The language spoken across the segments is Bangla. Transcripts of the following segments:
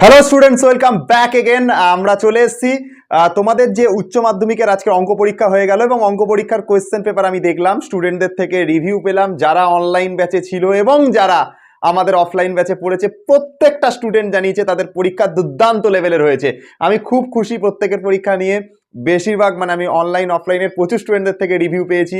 Hello students welcome back again আমরা চলে এসেছি তোমাদের যে উচ্চ মাধ্যমিকের আজকে অঙ্ক পরীক্ষা হয়ে গেল এবং অঙ্ক পরীক্ষার কোয়েশ্চেন পেপার আমি দেখলাম। স্টুডেন্টদের থেকে রিভিউ পেলাম, যারা অনলাইন ব্যাচে ছিল এবং যারা আমাদের অফলাইন ব্যাচে পড়েছে, প্রত্যেকটা স্টুডেন্ট জানিয়েছে তাদের পরীক্ষা দুর্দান্ত লেভেলের হয়েছে। আমি খুব খুশি প্রত্যেকের পরীক্ষা নিয়ে। বেশিরভাগ মানে আমি অনলাইন অফলাইনের প্রচুর স্টুডেন্টদের থেকে রিভিউ পেয়েছি।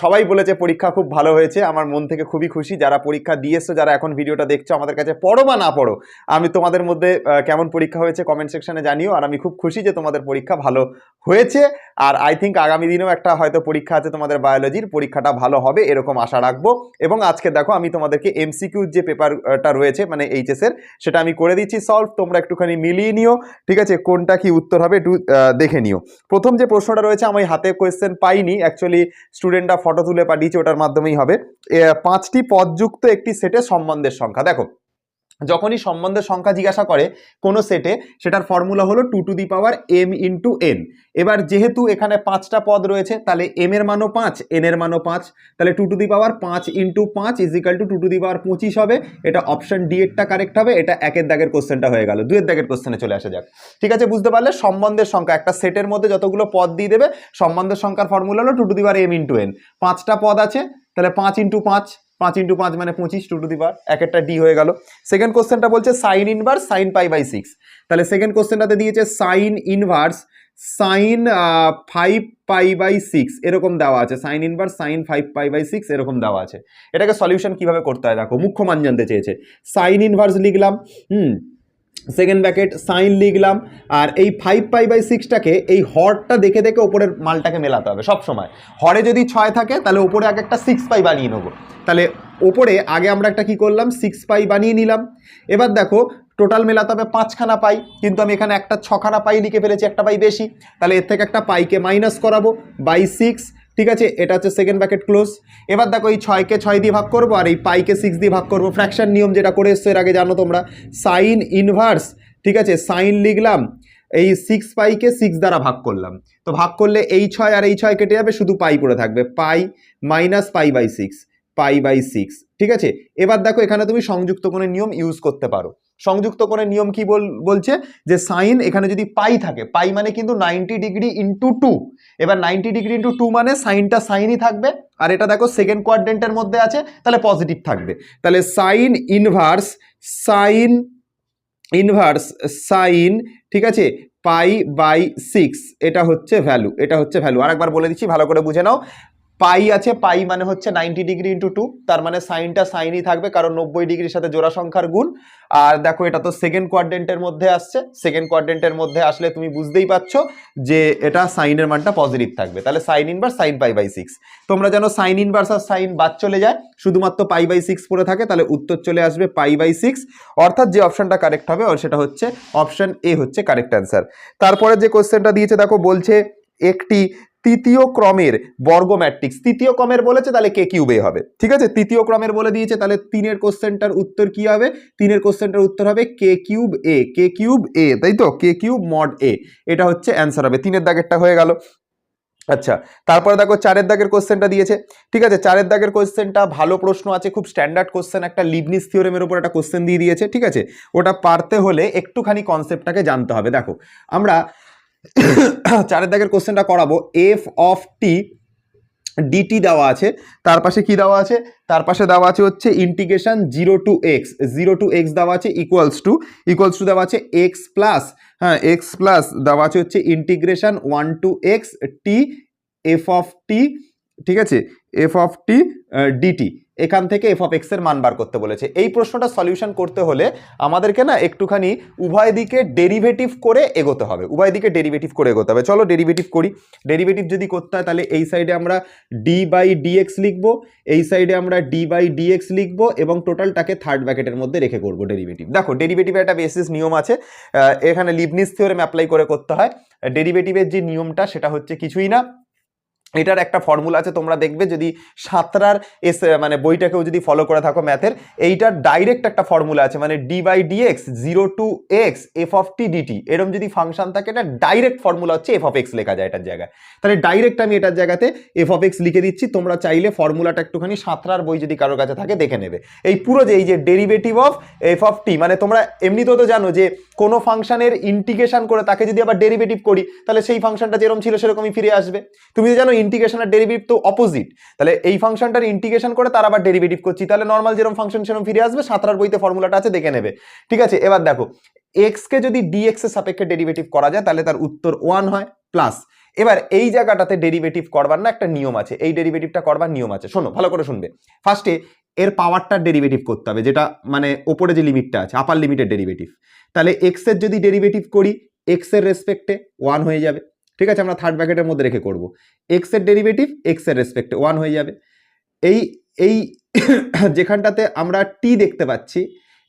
সবাই বলেছে পরীক্ষা খুব ভালো হয়েছে। আমার মন থেকে খুবই খুশি। যারা পরীক্ষা দিয়েছ যারা এখন ভিডিওটা দেখছ, আমাদের কাছে পড়ো বা না পড়ো, আমি তোমাদের মধ্যে কেমন পরীক্ষা হয়েছে কমেন্ট সেকশনে জানিও। আর আমি খুব খুশি যে তোমাদের পরীক্ষা ভালো হয়েছে। আর আই থিঙ্ক আগামী দিনেও একটা হয়তো পরীক্ষা আছে তোমাদের বায়োলজির পরীক্ষাটা ভালো হবে, এরকম আশা রাখব। এবং আজকে দেখো, আমি তোমাদেরকে এমসিকিউর যে পেপারটা রয়েছে মানে এইচএসের সেটা আমি করে দিচ্ছি সলভ তোমরা একটুখানি মিলিয়ে নিও, ঠিক আছে? কোনটা কি উত্তর হবে একটু দেখে নিও। প্রথম যে প্রশ্নটা রয়েছে, আমি হাতে কোয়েশ্চেন পাইনি। অ্যাকচুয়ালি স্টুডেন্টরা ফটো তুলে পাঠিয়েছে ওটার মাধ্যমেই হবে। পাঁচটি পদযুক্ত একটি সেটের সম্বন্ধের সংখ্যা। দেখো যখনই সম্বন্ধের সংখ্যা জিজ্ঞাসা করে কোনো সেটে সেটার ফর্মুলা হলো two to the power M into N এবার যেহেতু এখানে পাঁচটা পদ রয়েছে, তাহলে এম এর মানও পাঁচ এন এর মানও পাঁচ। তাহলে টু টু দি পাওয়ার পাঁচ ইন্টু পাঁচ equal to two to the power পঁচিশ হবে। এটা অপশন ডি এরটা কারেক্ট হবে, এটা একের দাগের কোশ্চেনটা হয়ে গেল। দুয়ের দাগের কোশ্চেনে চলে আসা যাক। ঠিক আছে, বুঝতে পারলে সম্বন্ধের সংখ্যা, একটা সেটের মধ্যে যতগুলো পদ দিয়ে দেবে, সম্বন্ধের সংখ্যার ফর্মুলা হলো two to the power M into N পাঁচটা পদ আছে, তাহলে পাঁচ ইন্টু পাঁচ। পাঁচ ইন্টু পাঁচ মানে পঁচিশ টু টু দি এক একটা ডি হয়ে গেল। সেকেন্ড কোশ্চেনটা বলছে sine inverse sine pi by six তাহলে সেকেন্ড কোশ্চেনটাতে দিয়েছে sine inverse sine five pi by six এরকম দেওয়া আছে। Sine inverse sine five pi by six এরকম দেওয়া আছে। এটাকে সলিউশন কীভাবে করতে হয়? দেখো, মুখ্য মান জানতে চেয়েছে। সাইন ইনভার্স লিখলাম, হুম সেকেন্ড ব্যাকেট সাইন লিখলাম, আর এই ফাইভ পাই বাই সিক্সটাকে এই হরটা দেখে দেখে ওপরের মালটাকে মেলাতে হবে সব সময়। হরে যদি ছয় থাকে, তাহলে ওপরে আগে একটা সিক্স পাই বানিয়ে নেব। তাহলে ওপরে আগে আমরা একটা কি করলাম সিক্স পাই বানিয়ে নিলাম। এবার দেখো টোটাল মেলাতে হবে পাঁচখানা পাই, কিন্তু আমি এখানে একটা ছখানা পাই লিখে ফেলেছি, একটা পাই বেশি। তাহলে এর থেকে একটা পাইকে মাইনাস করাবো বাই সিক্স ঠিক আছে? এটা হচ্ছে সেকেন্ড ব্যাকেট ক্লোজ এবার দেখো এই ছয়কে ছয় দিয়ে ভাগ করব আর এই পাইকে সিক্স দিয়ে ভাগ করব। ফ্র্যাকশান নিয়ম যেটা করে এসছো এর আগে জানো তোমরা। সাইন ইনভার্স ঠিক আছে? সাইন লিখলাম, এই সিক্স পাইকে সিক্স দ্বারা ভাগ করলাম। তো ভাগ করলে এই ছয় আর এই ছয় কেটে যাবে, শুধু পাই পড়ে থাকবে। Pi minus pi by six pi by six ঠিক আছে? এবার দেখো এখানে তুমি সংযুক্ত কোনো নিয়ম ইউজ করতে পারো। সংযুক্ত করে নিয়ম কি বল, বলছে? যে সাইন এখানে যদি পাই থাকে, পাই মানে কিন্তু নাইনটি ডিগ্রি ইন্টু টু এবার নাইনটি ডিগ্রি ইন্টু টু মানে সাইনটা সাইনই থাকবে, আর এটা দেখো সেকেন্ড কোয়াড্রেন্টের মধ্যে আছে, তাহলে পজিটিভ থাকবে। তাহলে sine inverse sine inverse sine, ঠিক আছে? পাই বাই সিক্স, এটা হচ্ছে ভ্যালু এটা হচ্ছে ভ্যালু আরেকবার বলে দিচ্ছি, ভালো করে বুঝে নাও। পাই আছে, পাই মানে হচ্ছে নাইনটি ডিগ্রি ইন্টু টু তার মানে সাইনটা সাইনই থাকবে, কারণ নব্বই ডিগ্রির সাথে জোড়া সংখ্যার গুণ। আর দেখো, এটা তো সেকেন্ড কোয়াড্রেন্টের মধ্যে আসছে। সেকেন্ড কোয়াড্রেন্টের মধ্যে আসলে তুমি বুঝতেই পারছ যে এটা সাইনের মানটা পজিটিভ থাকবে। তাহলে sine inverse sine pi by six তোমরা জানো সাইন ইনভার্স আর সাইন বাদ চলে যায়, শুধুমাত্র পাই বাই সিক্স পড়ে থাকে, তাহলে উত্তর চলে আসবে পাই বাই সিক্স অর্থাৎ যে অপশনটা কারেক্ট হবে আর সেটা হচ্ছে অপশন এ হচ্ছে কারেক্ট অ্যান্সার তারপরে যে কোশ্চেনটা দিয়েছে, দেখো বলছে একটি তৃতীয় ক্রমের বর্গ ম্যাট্রিক্স। তৃতীয় ক্রমের বলেছে, তাহলে কে কিউবে হবে? ঠিক আছে? তৃতীয় ক্রমের বলে দিয়েছে, তাহলে তিনের কোশ্চেনটার উত্তর কি হবে? তিনের কোশ্চেনটার উত্তর হবে K cube A. K cube A, তাই তো? কে কিউব মড এ। এটা হচ্ছে অ্যান্সার হবে। তিনের দাগেরটা হয়ে গেল। আচ্ছা তারপরে দেখো চারের দাগের কোশ্চেনটা দিয়েছে। ঠিক আছে? চারের দাগের কোশ্চেনটা ভালো প্রশ্ন আছে, খুব স্ট্যান্ডার্ড কোশ্চেন একটা লিবনিস থিওরেমের উপর একটা কোশ্চেন দিয়ে দিয়েছে, ঠিক আছে? ওটা পারতে হলে একটুখানি কনসেপ্টটাকে জানতে হবে। দেখো, আমরা চারের দাগের কোশ্চেনটা করাবো। এফ অফ টি ডিটি দেওয়া আছে। তার পাশে কি দেওয়া আছে? তার পাশে দেওয়া আছে হচ্ছে integration zero to X zero to X দেওয়া আছে ইকুয়ালস টু ইকুয়ালস টু দেওয়া আছে এক্স প্লাস হ্যাঁ এক্স প্লাস দেওয়া আছে হচ্ছে integration one to X T F of T ঠিক আছে? এফ অফ টি ডিটি এখান থেকে এফ অফ এক্সের মান বার করতে বলেছে। এই প্রশ্নটা সলিউশন করতে হলে আমাদেরকে না একটুখানি উভয় দিকে ডেরিভেটিভ করে এগোতে হবে। উভয় দিকে ডেরিভেটিভ করে এগোতে হবে। চলো ডেরিভেটিভ করি। ডেরিভেটিভ যদি করতে হয় তাহলে এই সাইডে আমরা ডি বাই ডিএক্স লিখব, এই সাইডে আমরা ডি বাই ডিএক্স লিখব এবং টোটালটাকে থার্ড ব্র্যাকেটের মধ্যে রেখে করব ডেরিভেটিভ দেখো ডেরিভেটিভের একটা বেসিস নিয়ম আছে। এখানে লিবনিস থিওরেম অ্যাপ্লাই করে করতে হয়। ডেরিভেটিভের যে নিয়মটা সেটা হচ্ছে কিছুই না। এটার একটা ফর্মুলা আছে, তোমরা দেখবে যদি সাঁতরার এস মানে বইটাকেও যদি ফলো করে থাকো ম্যাথের এইটার ডাইরেক্ট একটা ফর্মুলা আছে মানে D by D X zero to X F of T D T এরকম যদি ফাংশন থাকে, এটা ডাইরেক্ট ফর্মুলা হচ্ছে এফ অফ এক্স লেখা যায় এটার জায়গায়। তাহলে ডাইরেক্ট আমি এটার জায়গাতে এফ অফ এক্স লিখে দিচ্ছি, তোমরা চাইলে ফর্মুলাটা একটুখানি সাঁতরার বই যদি কারোর কাছে থাকে দেখে নেবে। এই পুরো যে, এই যে derivative of F of T মানে তোমরা এমনিতেও তো জানো যে, কোনো ফাংশনের ইন্টিগ্রেশন করে তাকে যদি আবার ডেরিভেটিভ করি, তাহলে সেই ফাংশনটা যেরকম ছিল সেরকমই ফিরে আসবে। তুমি তো জানো ইন্টিগ্রেশন আর ডেরিভেটিভ তো অপোজিট তাহলে এই ফাংশনটার ইন্টিগ্রেশন করে তার আবার ডেরিভেটিভ করছি। তাহলে নর্মাল যেরকম ফাংশন সেরকম ফিরে আসবে, সাঁতরার বইতে ফর্মুলাটা আছে, দেখে নেবে। ঠিক আছে, এবার দেখো এক্স কে যদি ডিএক্স এর সাপেক্ষে ডেরিভেটিভ করা যায়, তাহলে তার উত্তর ওয়ান হয় প্লাস এবার এই জায়গাটাতে ডেরিভেটিভ করবার না একটা নিয়ম আছে। এই ডেরিভেটিভটা করবার নিয়ম আছে। শোনো, ভালো করে শুনবে। ফার্স্টে এর পাওয়ারটার ডেরিভেটিভ করতে হবে, যেটা মানে ওপরে যে লিমিটটা আছে আপার লিমিটের ডেরিভেটিভ তাহলে এক্সের যদি ডেরিভেটিভ করি এক্সের রেসপেক্টে ওয়ান হয়ে যাবে। ঠিক আছে, আমরা থার্ড ব্র্যাকেটের মধ্যে রেখে করব। এক্সের ডেরিভেটিভ এক্সের রেসপেক্টে ওয়ান হয়ে যাবে। এই এই যেখানটাতে আমরা টি দেখতে পাচ্ছি,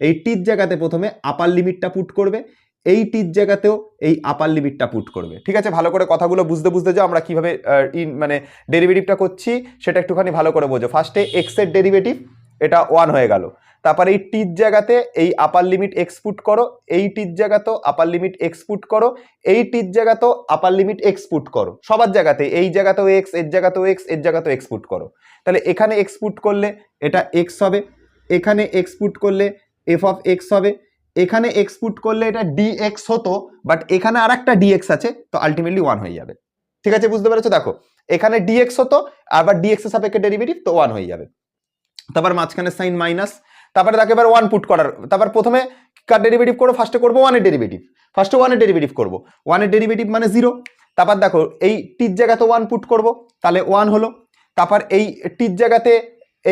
এই টির জায়গাতে প্রথমে আপার লিমিটটা পুট করবে, এই টির জায়গাতেও এই আপার লিমিটটা পুট করবে। ঠিক আছে, ভালো করে কথাগুলো বুঝতে বুঝতে যাও, আমরা কীভাবে ইন মানে ডেরিভেটিভটা করছি, সেটা একটুখানি ভালো করে বোঝো। ফার্স্টে এক্সের ডেরিভেটিভ এটা ওয়ান হয়ে গেল। তারপরে এই টির জায়গাতে এই আপার লিমিট এক্সপুট করো, এই টির জায়গাতেও আপার লিমিট এক্সপুট করো, এই টির জায়গাতেও আপার লিমিট এক্সপুট করো। সবার জায়গাতে, এই জায়গাতেও এক্সের জায়গাতেও এক্সের জায়গাতেও এক্সপুট করো। তাহলে এখানে এক্সপুট করলে এটা এক্স হবে, এখানে এক্সপুট করলে এফ অফ এক্স হবে, এখানে এক্সপুট করলে এটা ডিএক্স হতো বাট এখানে আর একটা ডিএক্স আছে, তো আলটিমেটলি ওয়ান হয়ে যাবে। ঠিক আছে, বুঝতে পেরেছ? দেখো, এখানে ডিএক্স হতো, আবার ডিএক্স এর সাপেক্ষে ডেরিভেটিভ তো ওয়ান হয়ে যাবে। তারপর মাঝখানে সাইন মাইনাস তারপরে তাকে এবার ওয়ান পুট করার, তারপর প্রথমে কার ডেরিভেটিভ করব? ফার্স্টে করব ওয়ানের ডেরিভেটিভ ফার্স্টে ওয়ানের ডেরিভেটিভ করব। ওয়ানের ডেরিভেটিভ মানে জিরো তারপর দেখো, এই টির জায়গাতে ওয়ান পুট করব, তাহলে ওয়ান হলো। তারপর এই টির জায়গাতে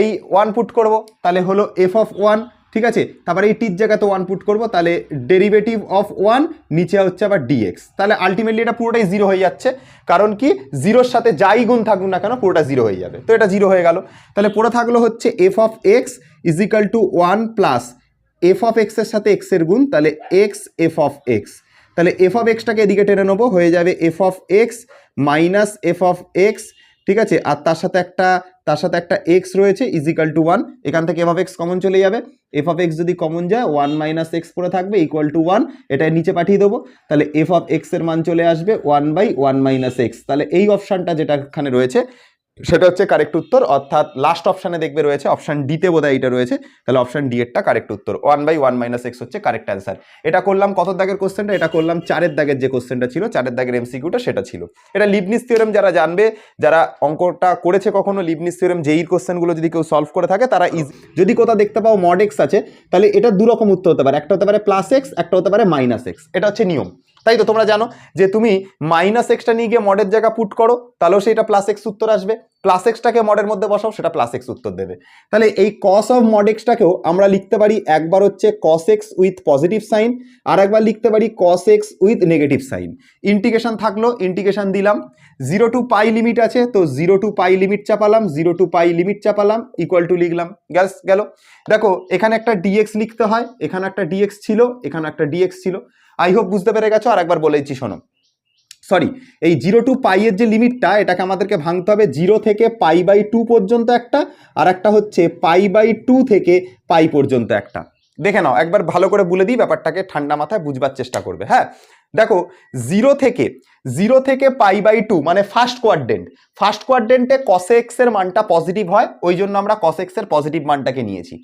এই ওয়ান পুট করব, তাহলে হলো এফ অফ ওয়ান ঠিক আছে? তারপর এই টির জায়গাতে ওয়ান পুট করব, তাহলে ডেরিভেটিভ অফ ওয়ান নিচে হচ্ছে আবার ডিএক্স তাহলে আলটিমেটলি এটা পুরোটাই জিরো হয়ে যাচ্ছে। কারণ কি? জিরোর সাথে যাই গুণ থাকুক না কেন, পুরোটা জিরো হয়ে যাবে। তো এটা জিরো হয়ে গেল। তাহলে পড়ে থাকল হচ্ছে F of X equal to one plus F of এক্সের সাথে এক্সের গুণ, তাহলে এক্স এফ অফ এক্স তাহলে এফ অফ এক্সটাকে এদিকে টেনে নেব, হয়ে যাবে F of X minus F of X ঠিক আছে? আর তার সাথে একটা, তার সাথে একটা এক্স রয়েছে ইজিক্যাল টু ওয়ান এখান থেকে এফ অফ এক্স কমন চলে যাবে। এফ অফ এক্স যদি কমন যায় ওয়ান মাইনাস এক্স পরে থাকবে ইকুয়াল টু ওয়ান এটা নিচে পাঠিয়ে দেবো। তাহলে এফ অফ এক্সের মান চলে আসবে one by one minus X তাহলে এই অপশানটা যেটা এখানে রয়েছে সেটা হচ্ছে কারেক্ট উত্তর, অর্থাৎ লাস্ট অপশানে দেখবে রয়েছে অপশান ডিতে বোধহয় এটা রয়েছে, তাহলে অপশান ডি এরটা কারেক্ট উত্তর। One by one minus X হচ্ছে কারেক্ট অ্যান্সার এটা করলাম কত দাগের কোশ্চেনটা এটা করলাম চারের দাগের যে কোশ্চেনটা ছিল, চারের দাগের এমসিকিউটা সেটা ছিল। এটা লিবনিস থিওরেম যারা জানবে, যারা অঙ্কটা করেছে কখনো লিবনিস থিওরেম যেই কোশ্চেনগুলো যদি কেউ সলভ করে থাকে, তারা ইজ যদি কোথাও দেখতে পাও মড এক্স আছে, তাহলে এটা দু রকম উত্তর হতে পারে। একটা হতে পারে প্লাস এক্স একটা হতে পারে মাইনাস এক্স এটা হচ্ছে নিয়ম। তাই তো তোমরা জানো যে তুমি মাইনাস এক্সটা নিয়ে গিয়ে মডের জায়গা পুট করো, তাহলেও সেটা প্লাস এক্স উত্তর আসবে। প্লাস এক্সটাকে মডের মধ্যে বসাও, সেটা প্লাস এক্স উত্তর দেবে। তাহলে এই কস অফ মড এক্সটাকেও আমরা লিখতে পারি একবার হচ্ছে cos X with positive sine আর একবার লিখতে পারি cos X with negative sine integration থাকল ইন্টিগ্রেশন দিলাম। জিরো টু পাই লিমিট আছে, তো জিরো টু পাই লিমিট চাপালাম জিরো টু পাই লিমিট চাপালাম ইকুয়াল টু লিখলাম। গ্যাস, গেল। দেখো, এখানে একটা ডিএক্স লিখতে হয়, এখানে একটা ডিএক্স ছিল, এখানে একটা ডিএক্স ছিল। আই হোপ বুঝতে পেরে গেছো, আর একবার বলেছি শোনো। সরি এই জিরো টু পাইয়ের যে লিমিটটা, এটাকে আমাদেরকে ভাঙতে হবে জিরো থেকে পাই বাই টু পর্যন্ত একটা, আর একটা হচ্ছে পাই বাই টু থেকে পাই পর্যন্ত একটা। দেখে নাও, একবার ভালো করে বলে দিই ব্যাপারটাকে, ঠান্ডা মাথায় বুঝবার চেষ্টা করবে হ্যাঁ? দেখো জিরো থেকে জিরো থেকে পাই বাই টু মানে ফার্স্ট কোয়াড্রেন্ট ফার্স্ট কোয়াড্রেন্টে কসেক্স এর মানটা পজিটিভ হয়, ওই জন্য আমরা কসেক্স এর পজিটিভ মানটাকে নিয়েছি।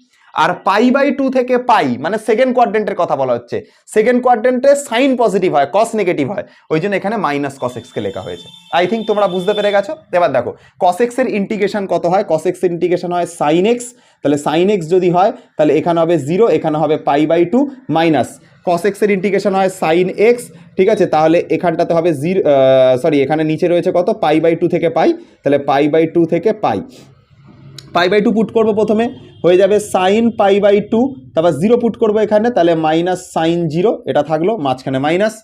আর পাই বাই টু থেকে পাই মানে সেকেন্ড কোয়াড্রেন্টের কথা বলা হচ্ছে। সেকেন্ড কোয়াড্রেন্টে সাইন পজিটিভ হয় কস নেগেটিভ হয়। ওই জন্য এখানে মাইনাস কস কসেক্সকে লেখা হয়েছে। আই থিঙ্ক তোমরা বুঝতে পেরে গেছো? এবার দেখো কস কসেক্সের ইন্টিগ্রেশন কত হয়? কস কসেক্সের ইন্টিগ্রেশন হয় সাইন এক্স তাহলে সাইন এক্স যদি হয়, তাহলে এখানে হবে জিরো এখানে হবে pi by two minus cos কসেক্সের integration হয় সাইন এক্স ঠিক আছে? তাহলে এখানটাতে হবে জিরো সরি এখানে নিচে রয়েছে কত? পাই বাই টু থেকে পাই। তাহলে পাই বাই টু থেকে pi. Pi by two put করব প্রথমে, হয়ে যাবে সাইন পাই বাই টু, তারপর জিরো পুট করব এখানে, তাহলে মাইনাস সাইন জিরো, এটা থাকল মাঝখানে মাইনাস।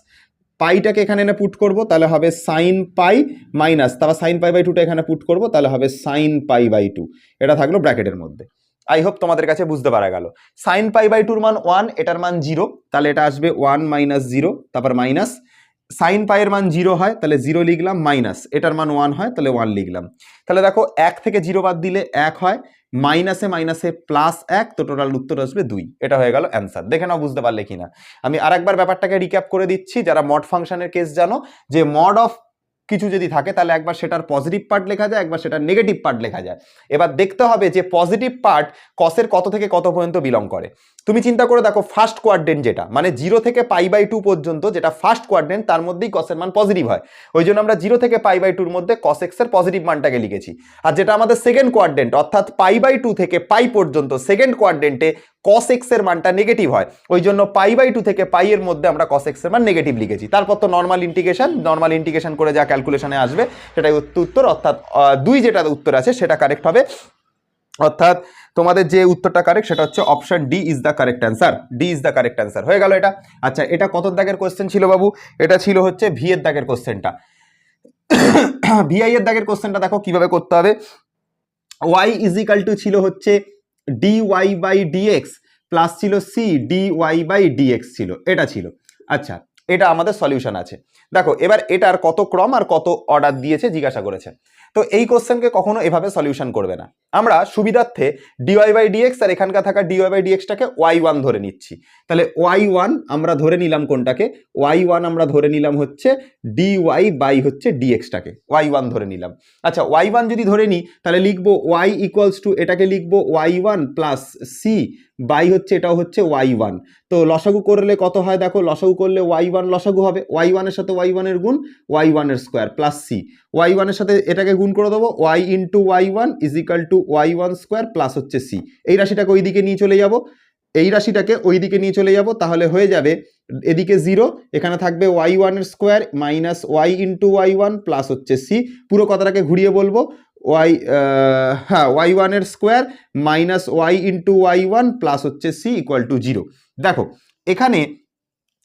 পাইটাকে এখানে এনে পুট করব, তাহলে হবে সাইন পাই মাইনাস, তারপর সাইন পাই বাই টুটা এখানে পুট করব, তাহলে হবে সাইন পাই বাই টু, এটা থাকল ব্র্যাকেটের মধ্যে। আই হোপ তোমাদের কাছে বুঝতে পারা গেল। সাইন পাই বাই টুর মান ওয়ান, এটার মান জিরো, তাহলে এটা আসবে ওয়ান মাইনাস জিরো, তারপর মাইনাস সাইন পায়ের মান জিরো হয়, তাহলে জিরো লিখলাম মাইনাস। এটার মান ওয়ান হয়, তাহলে ওয়ান লিখলাম। তাহলে দেখো, এক থেকে জিরো বাদ দিলে এক হয়, মাইনাসে মাইনাসে প্লাস এক, তো টোটাল উত্তর আসবে দুই। এটা হয়ে গেল অ্যান্সার দেখে নাও, বুঝতে পারলে কিনা। আমি আরেকবার ব্যাপারটাকে রিক্যাপ করে দিচ্ছি। যারা মড ফাংশনের কেস জানো, যে মড অফ কিছু যদি থাকে, তাহলে একবার সেটার পজিটিভ পার্ট লেখা যায়, একবার সেটার নেগেটিভ পার্ট লেখা যায়। এবার দেখতে হবে যে পজিটিভ পার্ট কসের কত থেকে কত পর্যন্ত বিলং করে। তুমি চিন্তা করে দেখো ফার্স্ট কোয়ার্ডেন্ট যেটা মানে জিরো থেকে পাই বাই টু পর্যন্ত যেটা ফার্স্ট কোয়ার্ডেন্ট তার মধ্যেই কসের মান পজিটিভ হয়। ওই জন্য আমরা জিরো থেকে পাই বাই টুর মধ্যে কস এক্সের পজিটিভ মানটাকে লিখেছি। আর যেটা আমাদের সেকেন্ড কোয়ার্ডেন্ট অর্থাৎ পাই বাই টু থেকে পাই পর্যন্ত সেকেন্ড কোয়ার্ডেন্টে কস এক্সের মানটা নেগেটিভ হয়। ওই জন্য পাই বাই টু থেকে পাই এর মধ্যে আমরা কস এক্সের মান নেগেটিভ লিখেছি। তারপর তো নর্মাল ইন্টিগ্রেশন নর্মাল ইন্টিগ্রেশন করে যা ক্যালকুলেশনে আসবে, সেটাই উত্তর অর্থাৎ দুই যেটা উত্তর আছে, সেটা কারেক্ট হবে। অর্থাৎ, তোমাদের যে উত্তরটা কারেক্ট সেটা হচ্ছে option D is the correct answer D is the correct answer হয়ে গেল এটা। আচ্ছা এটা কত দাগের কোশ্চেন ছিল বাবু? এটা ছিল হচ্ছে ভি এর দাগের কোশ্চেনটা ভিআই এর দাগের কোশ্চেনটা দেখো কীভাবে করতে হবে। ওয়াই ইজিক্যাল টু ছিল হচ্ছে D Y by D X plus ছিল C D Y by D X ছিল, এটা ছিল। আচ্ছা এটা আমাদের সলিউশন আছে। দেখো, এবার এটার কত ক্রম আর কত অর্ডার দিয়েছে জিজ্ঞাসা করেছে। তো এই কোশ্চেনকে কখনো এভাবে সলিউশন করবে না আমরা সুবিধার্থে ডিওয়াই বাই ডিএক্স আর এখানকার থাকা ডিওয়াই বাই ডিএক্সটাকে ওয়াই ওয়ান ধরে নিচ্ছি তাহলে ওয়াই ওয়ান আমরা ধরে নিলাম কোনটাকে ওয়াই ওয়ান আমরা ধরে নিলাম হচ্ছে ডি ওয়াই বাই হচ্ছে ডিএক্সটাকে ওয়াই ওয়ান ধরে নিলাম আচ্ছা ওয়াই ওয়ান যদি ধরে নিই তাহলে লিখব ওয়াই ইকুয়ালস টু এটাকে লিখব Y one plus C by হচ্ছে এটাও হচ্ছে ওয়াই ওয়ান তো লসাগু করলে কত হয় দেখো লসাগু করলে ওয়াই ওয়ান লসাগু হবে ওয়াই ওয়ানের সাথে ওয়াই ওয়ানের গুণ ওয়াই ওয়ানের স্কোয়ার প্লাস সি ওয়াই ওয়ানের সাথে এটাকে গুণ করে দেবো Y into Y one is equal to Y one square plus হচ্ছে সি এই রাশিটাকে ওই দিকে নিয়ে চলে যাব। এই রাশিটাকে ওই দিকে নিয়ে চলে যাব, তাহলে হয়ে যাবে এদিকে জিরো এখানে থাকবে ওয়াই ওয়ানের square minus Y into Y one plus হচ্ছে সি পুরো কথাটাকে ঘুরিয়ে বলব ওয়াই হ্যাঁ ওয়াই ওয়ানের square minus Y into Y one plus হচ্ছে সি ইকুয়াল টু জিরো দেখো, এখানে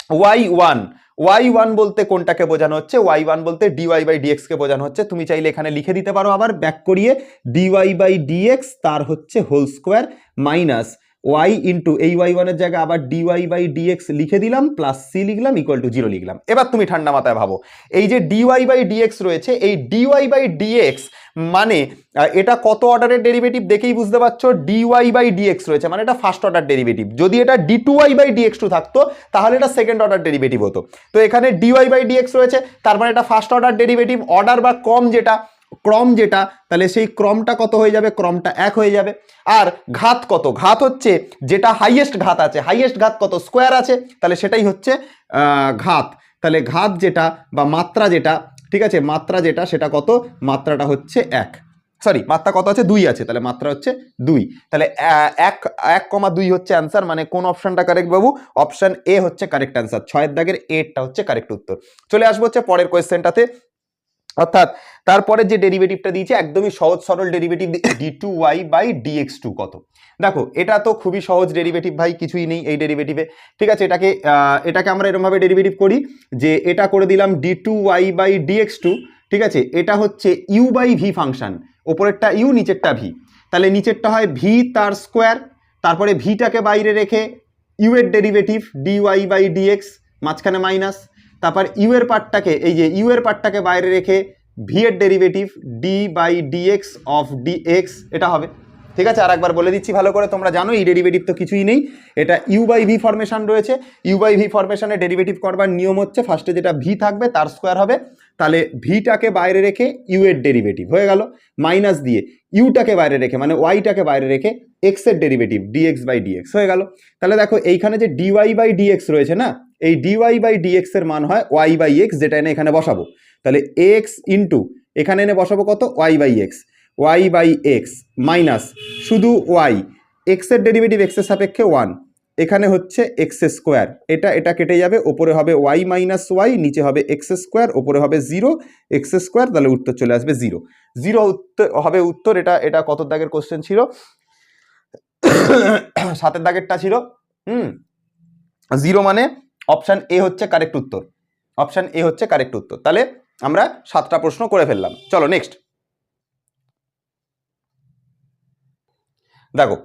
ওয়াই ওয়ান ওয়াই ওয়ান বলতে কোনটাকে বোঝানো হচ্ছে? ওয়াই ওয়ান বলতে ডিওয়াই বাই ডিএক্সকে বোঝানো হচ্ছে। তুমি চাইলে এখানে লিখে দিতে পারো আবার ব্যাক করিয়ে ডিওয়াই বাই ডিএক্স তার হচ্ছে whole square minus Y into এই ওয়াই ওয়ানের জায়গায় আবার D Y by D X লিখে দিলাম প্লাস সি লিখলাম ইকুয়াল টু জিরো লিখলাম। এবার তুমি ঠান্ডা মাথায় ভাবো, এই যে ডিওয়াই বাই ডিএক্স রয়েছে, এই ডিওয়াই বাই ডিএক্স মানে এটা কত অর্ডারের ডেরিভেটিভ দেখেই বুঝতে পারছ? ডিওয়াই বাই ডিএক্স রয়েছে মানে এটা ফার্স্ট অর্ডার ডেরিভেটিভ যদি এটা D two Y by D X two থাকতো, তাহলে এটা সেকেন্ড অর্ডার ডেরিভেটিভ হতো। তো এখানে ডিওয়াই বাই ডিএক্স রয়েছে, তার মানে এটা ফার্স্ট অর্ডার ডেরিভেটিভ অর্ডার বা কম যেটা, ক্রম যেটা, তাহলে সেই ক্রমটা কত হয়ে যাবে? ক্রমটা এক হয়ে যাবে। আর ঘাত কত? ঘাত হচ্ছে যেটা হাইয়েস্ট ঘাত আছে। হাইয়েস্ট ঘাত কত? স্কোয়ার আছে। তাহলে সেটাই হচ্ছে ঘাত। তাহলে ঘাত যেটা বা মাত্রা যেটা ঠিক আছে? মাত্রা যেটা, সেটা কত? মাত্রাটা হচ্ছে এক। সরি মাত্রা কত আছে? দুই আছে। তাহলে মাত্রা হচ্ছে দুই। তাহলে এক এক কমা দুই হচ্ছে অ্যান্সার মানে কোন অপশানটা কারেক্ট বাবু? অপশান এ হচ্ছে কারেক্ট অ্যান্সার ছয়ের দাগের এটা হচ্ছে কারেক্ট উত্তর। চলে আসব হচ্ছে পরের কোয়েশ্চেনটাতে অর্থাৎ তারপরে যে ডেরিভেটিভটা দিয়েছে, একদমই সহজ সরল derivative D two Y by D X two কত? দেখো, এটা তো খুবই সহজ ডেরিভেটিভ ভাই, কিছুই নেই এই ডেরিভেটিভে ঠিক আছে, এটাকে এটাকে আমরা এরকমভাবে ডেরিভেটিভ করি যে এটা করে দিলাম D two Y by D X two ঠিক আছে? এটা হচ্ছে ইউ বাই ভি ফাংশন ওপরেরটা ইউ নিচেরটা ভি তাহলে নিচেরটা হয় ভি তার স্কোয়ার তারপরে ভিটাকে বাইরে রেখে ইউ এর derivative D Y by D X মাঝখানে মাইনাস তারপর ইউ এর পার্টটাকে, এই যে ইউ এর পার্টটাকে বাইরে রেখে ভি এর derivative D by D X of D X এটা হবে। ঠিক আছে আর একবার বলে দিচ্ছি ভালো করে, তোমরা জানো, এই ডেরিভেটিভ তো কিছুই নেই। এটা ইউ বাই ভি ফরমেশন রয়েছে। ইউ বাই ভি ফরমেশনে ডেরিভেটিভ করবার নিয়ম হচ্ছে ফার্স্টে যেটা ভি থাকবে, তার স্কোয়ার হবে। তাহলে ভিটাকে বাইরে রেখে ইউ এর ডেরিভেটিভ হয়ে গেল মাইনাস দিয়ে। ইউটাকে বাইরে রেখে মানে ওয়াইটাকে বাইরে রেখে এক্সের ডেরিভেটিভ ডিএক্স বাই ডিএক্স হয়ে গেল। তাহলে দেখো, এইখানে যে ডিওয়াই বাই ডিএক্স রয়েছে না এই ডিওয়াই বাই ডিএক্স এর মান হয় ওয়াই বাই এক্স যেটা এনে এখানে বসাবো। তাহলে এক্স ইন্টু এখানে এনে বসাবো কত? Y by X Y by X minus শুধু ওয়াই এক্সের ডেরিভেটিভ এক্সের সাপেক্ষে ওয়ান এখানে হচ্ছে এক্স স্কোয়ার এটা এটা কেটে যাবে। ওপরে হবে ওয়াই মাইনাস ওয়াই নিচে হবে এক্স স্কোয়ার ওপরে হবে জিরো এক্স স্কোয়ার তাহলে উত্তর চলে আসবে জিরো জিরো উত্তর, হবে উত্তর, এটা এটা কত দাগের কোশ্চেন ছিল? সাতের দাগেরটা ছিল। হুম। জিরো মানে অপশান এ হচ্ছে কারেক্ট উত্তর। অপশান এ হচ্ছে কারেক্ট উত্তর। তাহলে আমরা সাতটা প্রশ্ন করে ফেললাম। চলো নেক্সট দেখো,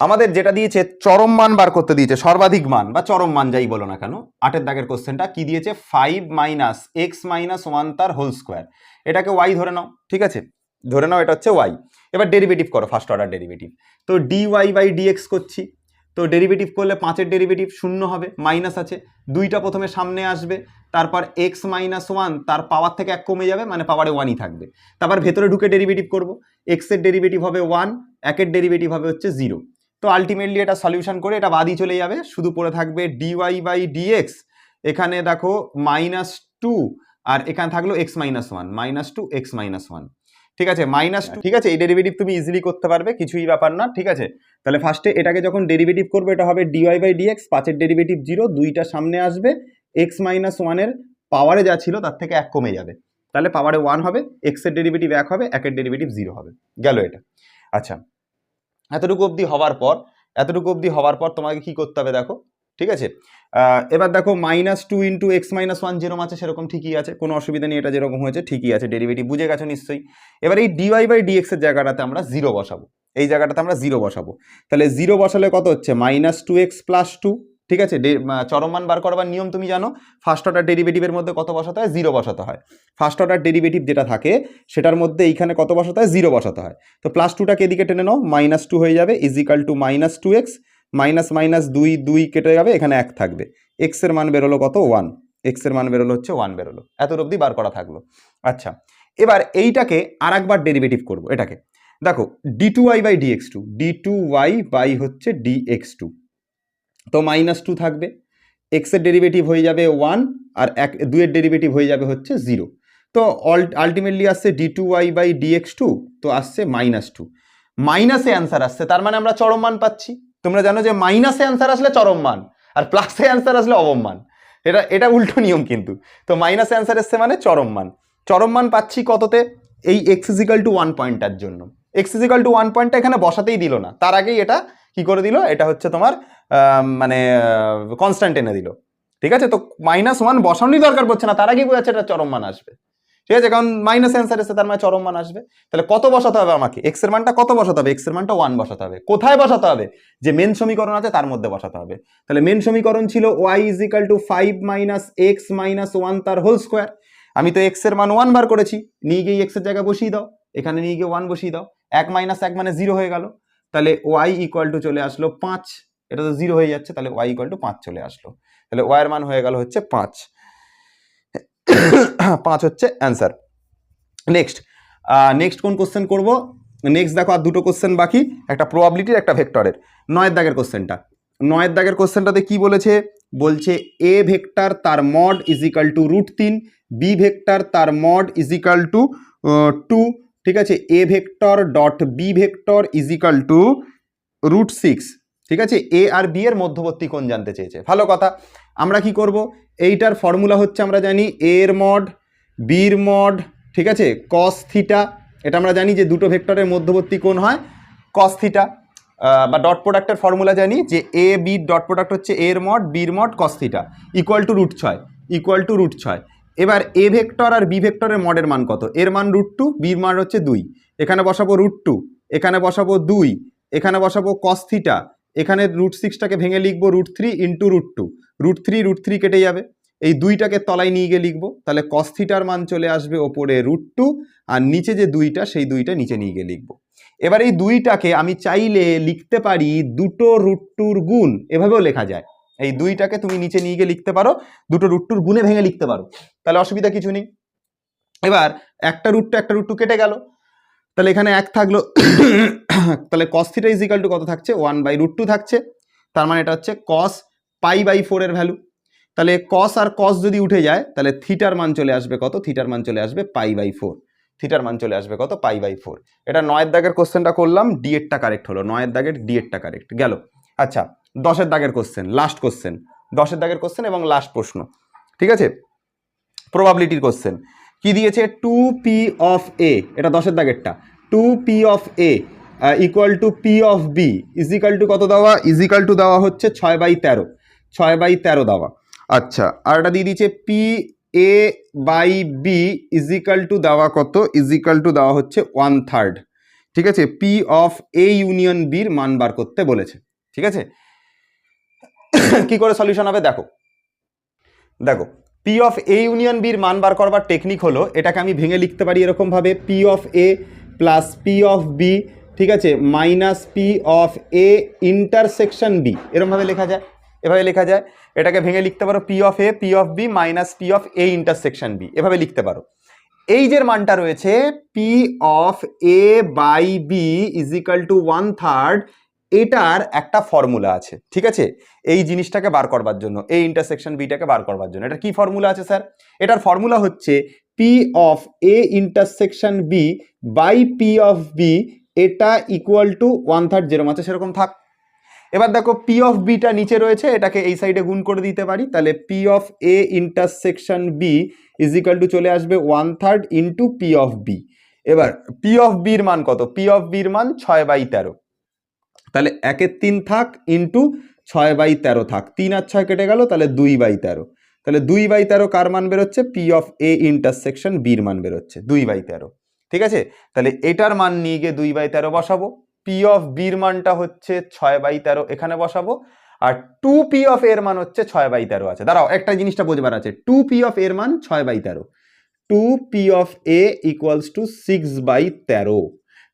আমাদের যেটা দিয়েছে, চরম মান বার করতে দিয়েছে, সর্বাধিক মান, বা চরম মান যাই বলো না কেন, আটের দাগের কোশ্চেনটা কি দিয়েছে? Five minus X minus one তার হোল স্কোয়ার এটাকে ওয়াই ধরে নাও, ঠিক আছে? ধরে নাও, এটা হচ্ছে ওয়াই এবার ডেরিভেটিভ করো ফার্স্ট অর্ডার ডেরিভেটিভ তো D Y by D X করছি। তো ডেরিভেটিভ করলে পাঁচের ডেরিভেটিভ শূন্য হবে মাইনাস আছে। দুইটা প্রথমে সামনে আসবে, তারপর এক্স মাইনাস ওয়ান তার পাওয়ার থেকে এক কমে যাবে মানে পাওয়ারে ওয়ানই থাকবে। তারপর ভেতরে ঢুকে ডেরিভেটিভ করব। এক্সের ডেরিভেটিভ হবে ওয়ান একের ডেরিভেটিভ হবে হচ্ছে জিরো তো আলটিমেটলি এটা সলিউশন করে এটা বাদই চলে যাবে। শুধু পড়ে থাকবে ডিওয়াই বাই ডিএক্স এখানে দেখো মাইনাস টু আর এখানে থাকল X minus one minus two X minus one ঠিক আছে মাইনাস টু ঠিক আছে এই ডেরিভেটিভ তুমি ইজিলি করতে পারবে কিছুই ব্যাপার না ঠিক আছে? তাহলে ফার্স্টে এটাকে যখন ডেরিভেটিভ করবে এটা হবে D Y by D X পাঁচের ডেরিভেটিভ জিরো দুইটা সামনে আসবে এক্স মাইনাস ওয়ানের পাওয়ারে যা ছিল তার থেকে এক কমে যাবে। তাহলে পাওয়ারে ওয়ান হবে এক্সের ডেরিভেটিভ এক হবে একের ডেরিভেটিভ জিরো হবে। গেল এটা। আচ্ছা এতটুকু অবধি হওয়ার পর এতটুকু অবধি হওয়ার পর তোমাকে কি করতে হবে দেখো ঠিক আছে? এবার দেখো minus two into X minus one যেরকম আছে সেরকম ঠিকই আছে, কোনো অসুবিধা নেই, এটা যেরকম হয়েছে ঠিকই আছে ডেরিভেটিভ বুঝে গেছো নিশ্চয়ই? এবার এই ডিওয়াই বাই ডিএক্স এর জায়গাটাতে আমরা জিরো বসাবো, এই জায়গাটাতে আমরা জিরো বসাবো, তাহলে জিরো বসালে কত হচ্ছে? Minus two X plus two ঠিক আছে? চরম মান বার করবার নিয়ম তুমি জানো ফার্স্ট অর্ডার ডেরিভেটিভের মধ্যে কত বসাতে হয়? জিরো বসাতে হয়। ফার্স্ট অর্ডার ডেরিভেটিভ যেটা থাকে, সেটার মধ্যে এইখানে কত বসাতে হয়? জিরো বসাতে হয়। তো প্লাস টুটাকে এদিকে টেনে নাও মাইনাস টু হয়ে যাবে equal to minus two X minus minus দুই দুই কেটে যাবে, এখানে এক থাকবে। এক্সের মান বেরোলো কত? ওয়ান। এক্সের মান বেরোলো হচ্ছে ওয়ান বেরোলো এত অবধি বার করা থাকল। আচ্ছা এবার এইটাকে আর একবার ডেরিভেটিভ করব এটাকে। দেখো D two Y by D X two D two Y by হচ্ছে ডি এক্স টু তো মাইনাস টু থাকবে। এক্সের ডেরিভেটিভ হয়ে যাবে ওয়ান আর এক দুয়ের ডেরিভেটিভ হয়ে যাবে হচ্ছে জিরো তো আলটিমেটলি আসছে D two Y by D X two তো আসছে মাইনাস টু মাইনাসে অ্যান্সার আসছে, তার মানে আমরা চরম মান পাচ্ছি। তোমরা জানো যে মাইনাসে অ্যান্সার আসলে চরম মান আর প্লাসে অ্যান্সার আসলে অবম মান এটা এটা উল্টো নিয়ম কিন্তু। তো মাইনাসে অ্যান্সার এসছে মানে চরম মান চরম মান পাচ্ছি কততে? এই এক্স ইজিক্যাল টু ওয়ান পয়েন্টটার জন্য। এক্স ইজিক্যাল টু ওয়ান পয়েন্টটা এখানে বসাতেই দিল না। তার আগেই এটা কি করে দিল? এটা হচ্ছে তোমার মানে কনস্ট্যান্ট এনে দিল। ঠিক আছে? তো মাইনাস ওয়ান বসানোরই দরকার পড়ছে না। তার আগেই বোঝাচ্ছে এটা চরম মান আসবে। ঠিক আছে, কারণ মাইনাস অ্যান্সার এসে তার মানে চরম মান আসবে। তাহলে কত বসাতে হবে আমাকে? এক্সের মানটা কত বসাতে হবে? এক্সের মানটা ওয়ান বসাতে হবে। কোথায় বসাতে হবে? যে মেন সমীকরণ আছে, তার মধ্যে বসাতে হবে। তাহলে মেন সমীকরণ ছিল Y is equal to five minus X minus one তার হোল স্কোয়ার আমি তো এক্সের মান ওয়ান বার করেছি। নিয়ে গিয়ে এক্সের জায়গায় বসিয়ে দাও। এখানে নিয়ে গিয়ে ওয়ান বসিয়ে দাও। এক মাইনাস এক মানে জিরো হয়ে গেল। তাহলে ওয়াই ইকুয়াল টু চলে আসলো পাঁচ। এটা তো জিরো হয়ে যাচ্ছে। তাহলে ওয়াই ইকুয়াল টু পাঁচ চলে আসলো। তাহলে ওয়াই এর মান হয়ে গেল হচ্ছে পাঁচ। পাঁচ হচ্ছে অ্যান্সার নেক্সট নেক্সট কোন কোশ্চেন করব? নেক্সট দেখো আর দুটো কোশ্চেন বাকি, একটা প্রবাবিলিটির একটা ভেক্টরের নয়ের দাগের কোশ্চেনটা নয়ের দাগের কোশ্চেনটাতে কি বলেছে? বলছে এ ভেক্টর তার মড ইজিক্যাল টু রুট তিন বি ভেক্টর তার মড ইজিক্যাল টু টু ঠিক আছে? A vector dot B vector equal to root six ঠিক আছে? এ আর বি এর মধ্যবর্তী কোণ জানতে চেয়েছে। ভালো কথা। আমরা কি করব? এইটার ফর্মুলা হচ্ছে আমরা জানি এর মড বির মড ঠিক আছে? কস থিটা এটা আমরা জানি যে দুটো ভেক্টরের মধ্যবর্তী কোণ হয় কস থিটা বা ডট প্রোডাক্টের ফর্মুলা জানি যে এ বি ডট প্রোডাক্ট হচ্ছে এর মড বির mod cos theta equal to root ছয় ইকুয়াল টু রুট ছয়। এবার এ ভেক্টর আর বি ভেক্টরের মডের মান কত? এর মান রুট টু বির মান হচ্ছে দুই। এখানে বসাবো রুট টু এখানে বসাবো দুই, এখানে বসাবো কস থিটা এখানে রুট সিক্সটাকে ভেঙে লিখব root three into root two root three root three কেটে যাবে। এই দুইটাকে তলায় নিয়ে গিয়ে লিখব। তাহলে কস্থিটার মান চলে আসবে ওপরে রুট টু আর নিচে যে দুইটা, সেই দুইটা নিচে নিয়ে গিয়ে লিখব। এবার এই দুইটাকে আমি চাইলে লিখতে পারি দুটো রুট টুর গুণ। এভাবেও লেখা যায়। এই দুইটাকে তুমি নিচে নিয়ে গিয়ে লিখতে পারো, দুটো রুট টুর গুণে ভেঙে লিখতে পারো। তাহলে অসুবিধা কিছু নেই। এবার একটা রুট টু একটা রুট টু কেটে গেল। তাহলে এখানে এক থাকল, তাহলে cos theta is equal to কত থাকছে? ওয়ান বাই রুট টু থাকছে। তার মানে এটা হচ্ছে কস পাই বাই ফোরের ভ্যালু তাহলে কস আর কস যদি উঠে যায়, তাহলে থিটার মান চলে আসবে কত? থিটার মান চলে আসবে পাই বাই ফোর থিটার মান চলে আসবে কত? পাই বাই ফোর এটা নয়ের দাগের কোশ্চেনটা করলাম ডিএডটা কারেক্ট হলো। নয়ের দাগের ডিএডটা কারেক্ট গেল। আচ্ছা দশের দাগের কোশ্চেন লাস্ট কোশ্চেন দশের দাগের কোশ্চেন এবং লাস্ট প্রশ্ন। ঠিক আছে? প্রবাবিলিটির কোশ্চেন কি দিয়েছে? টু পি অফ এ এটা দশের দাগেরটা। Two P of A equal to P of B equal to কত দেওয়া? ইজিক্যাল টু দেওয়া হচ্ছে ছয় বাই তেরো। ছয় বাই তেরো দেওয়া। আচ্ছা আর এটা দিয়ে দিয়েছে P A by B equal to দেওয়া কত? ইজিক্যাল টু দেওয়া হচ্ছে ওয়ান থার্ড ঠিক আছে? পি অফ এ ইউনিয়ন বির মান বার করতে বলেছে। ঠিক আছে? কি করে সলিউশন হবে? দেখো। দেখো পি অফ এ ইউনিয়ন বির মান বার করবার টেকনিক হলো, এটাকে আমি ভেঙে লিখতে পারি এরকমভাবে P of A plus P of B ঠিক আছে? Minus P of A intersection B এরকমভাবে লেখা যায়। এভাবে লেখা যায়। এটাকে ভেঙে লিখতে পারো P of A P of B minus P of A intersection B এভাবে লিখতে পারো। এই যে মানটা রয়েছে P of A by B is equal to one third এটার একটা ফর্মুলা আছে, ঠিক আছে? এই জিনিসটাকে বার করবার জন্য, এই ইন্টারসেকশন বিটাকে বার করবার জন্য। এটা কি ফর্মুলা আছে, স্যার? এটার ফর্মুলা হচ্ছে P of A intersection B by P of B এটা ইকুয়াল টু ওয়ান থার্ড যেরকম আছে সেরকম থাক। এবার দেখো পি অফ বিটা নিচে রয়েছে, এটাকে এই সাইডে গুণ করে দিতে পারি। তাহলে P of A intersection B is equal to চলে আসবে one third into P of B এবার পি অফ বির মান কত? পি অফ বির মান ছয় বাই তেরো। তাহলে একের তিন থাক ইন্টু ছয় বাই তেরো থাক। তিন আর ছয় কেটে গেল, তাহলে দুই বাই তেরো। তাহলে দুই বাই তেরো কার মান বেরোচ্ছে? পি অফ এ ইন্টারসেকশন বির মান বেরোচ্ছে, দুই বাই তেরো। ঠিক আছে? তাহলে এটার মান নিয়ে গিয়ে দুই বাই তেরো বসাবো। পি অফ বির মানটা হচ্ছে ছয় বাই তেরো, এখানে বসাবো। আর টু পি অফ এর মান হচ্ছে ছয় বাই তেরো আছে। দাঁড়াও, একটা জিনিসটা বোঝবার আছে। টু পি অফ এর মান ছয় বাই তেরো। Two P of A equals to six by তেরো।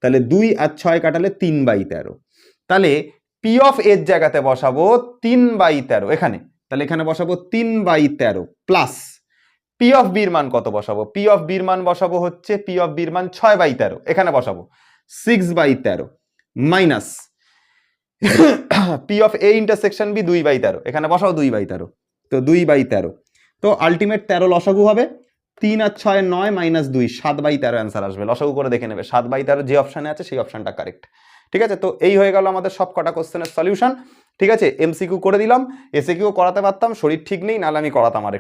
তাহলে দুই আর ছয় কাটালে তিন বাই তেরো। তাহলে পি অফ এর জায়গাতে বসাবো তিন বাই তেরো। এখানে। তাহলে এখানে বসাবো তিন বাই তেরো প্লাস পি অফ বির মান কত বসাবো? পি অফ বির মান বসাবো হচ্ছে পি অফ বির মান ছয় বাই তেরো। এখানে বসাবো। সিক্স বাই তেরো minus P of A intersection B দুই বাই তেরো। এখানে বসাও দুই বাই তেরো। তো দুই বাই তেরো। তো আলটিমেট তেরো লসাগু হবে। তিন আর ছয় নয় মাইনাস দুই। সাত বাই তেরো অ্যান্সার আসবে। লসাগু করে দেখে নেবে। সাত বাই তেরো যে অপশানে আছে, সেই অপশানটা কারেক্ট ঠিক আছে? তো এই হয়ে গেল আমাদের সব কটা কোশ্চেনের সলিউশন ঠিক আছে? এমসিকিউ করে দিলাম। এসে কিউ করাতে পারতাম, শরীর ঠিক নেই, নাহলে আমি করাতাম আরেকটু।